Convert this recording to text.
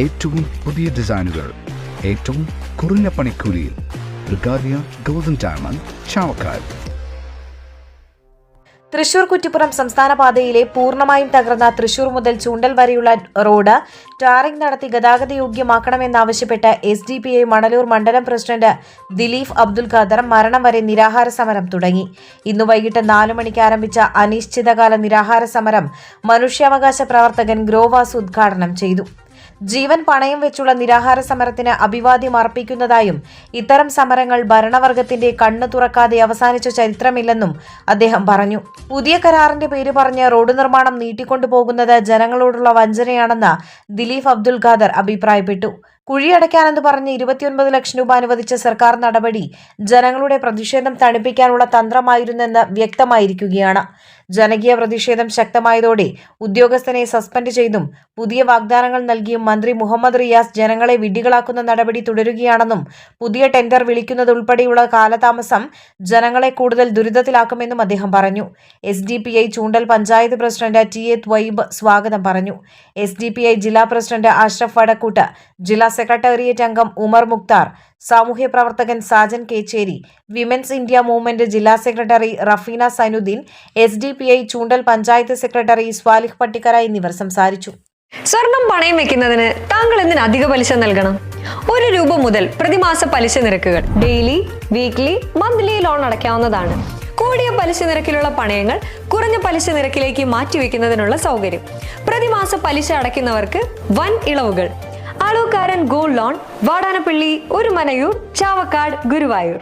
ഏറ്റവും പുതിയ ഡിസൈനുകൾ ഏറ്റവും കുറഞ്ഞ പണിക്കൂലിയിൽ. ബ്രിഗാദിയ ഗോൾഡൻ ഡയമണ്ട് ചാവക്കാട്. തൃശൂർ കുറ്റിപ്പുറം സംസ്ഥാന പാതയിലെ പൂർണമായും തകർന്ന തൃശൂർ മുതൽ ചൂണ്ടൽ വരെയുള്ള റോഡ് ടാറിംഗ് നടത്തി ഗതാഗത യോഗ്യമാക്കണമെന്നാവശ്യപ്പെട്ട് S D P I Manalur മണ്ഡലം പ്രസിഡന്റ് ദിലീഫ് അബ്ദുൽ ഖാദർ മരണം വരെ നിരാഹാര സമരം തുടങ്ങി. ഇന്ന് വൈകിട്ട് നാലു മണിക്ക് ആരംഭിച്ച അനിശ്ചിതകാല നിരാഹാര സമരം മനുഷ്യാവകാശ പ്രവർത്തകൻ ഗ്രോവാസ് ഉദ്ഘാടനം ചെയ്തു. ജീവൻ പണയം വെച്ചുള്ള നിരാഹാര സമരത്തിന് അഭിവാദ്യം അർപ്പിക്കുന്നതായും ഇത്തരം സമരങ്ങൾ ഭരണവർഗത്തിന്റെ കണ്ണു തുറക്കാതെ അവസാനിച്ച ചരിത്രമില്ലെന്നും അദ്ദേഹം പറഞ്ഞു. പുതിയ കരാറിന്റെ പേര് പറഞ്ഞ് റോഡ് നിർമ്മാണം നീട്ടിക്കൊണ്ടുപോകുന്നത് ജനങ്ങളോടുള്ള വഞ്ചനയാണെന്ന് ദിലീപ് അബ്ദുൽ ഖാദർ അഭിപ്രായപ്പെട്ടു. കുഴിയടയ്ക്കാനെന്ന് പറഞ്ഞ് ഇരുപത്തിയൊൻപത് ലക്ഷം രൂപ അനുവദിച്ച സർക്കാർ നടപടി ജനങ്ങളുടെ പ്രതിഷേധം തണുപ്പിക്കാനുള്ള തന്ത്രമായിരുന്നെന്ന് വ്യക്തമായിരിക്കുകയാണ്. ജനകീയ പ്രതിഷേധം ശക്തമായതോടെ ഉദ്യോഗസ്ഥനെ സസ്പെൻഡ് ചെയ്തും പുതിയ വാഗ്ദാനങ്ങൾ നൽകിയും മന്ത്രി മുഹമ്മദ് റിയാസ് ജനങ്ങളെ വിഡ്ഢികളാക്കുന്ന നടപടി തുടരുകയാണെന്നും പുതിയ ടെൻഡർ വിളിക്കുന്നതുൾപ്പെടെയുള്ള കാലതാമസം ജനങ്ങളെ കൂടുതൽ ദുരിതത്തിലാക്കുമെന്നും അദ്ദേഹം പറഞ്ഞു. S Choondal panchayat president T A Thwaib സ്വാഗതം പറഞ്ഞു. എസ് ജില്ലാ പ്രസിഡന്റ് അഷ്റഫ് വടക്കൂട്ട് ജില്ലാ സെക്രട്ടേറിയറ്റ് അംഗം ഉമർ മുക്താർ സാമൂഹ്യ പ്രവർത്തകൻ Sajan Kecheri women's India movement ജില്ലാ secretary Rafeena Sainuddin S D P I Choondal panchayat secretary Swalih Pattikkara എന്നിവർ സംസാരിച്ചു. സ്വർണം പണയം വെക്കുന്നതിന് താങ്കൾ എന്തിന് അധിക പലിശ നൽകണം? ഒരു രൂപ മുതൽ പ്രതിമാസ പലിശ നിരക്കുകൾ ഡെയിലി വീക്ക്ലി മന്ത്ലി ലോൺ അടയ്ക്കാവുന്നതാണ്. കൂടിയ പലിശ നിരക്കിലുള്ള പണയങ്ങൾ കുറഞ്ഞ പലിശ നിരക്കിലേക്ക് മാറ്റിവെക്കുന്നതിനുള്ള സൗകര്യം. പ്രതിമാസ പലിശ അടയ്ക്കുന്നവർക്ക് വൻ ഇളവുകൾ അളവുകാരൻ ഗോൾഡ് ലോൺ വാടാനപ്പള്ളി ഒരു മനയൂർ ചാവക്കാട് ഗുരുവായൂർ.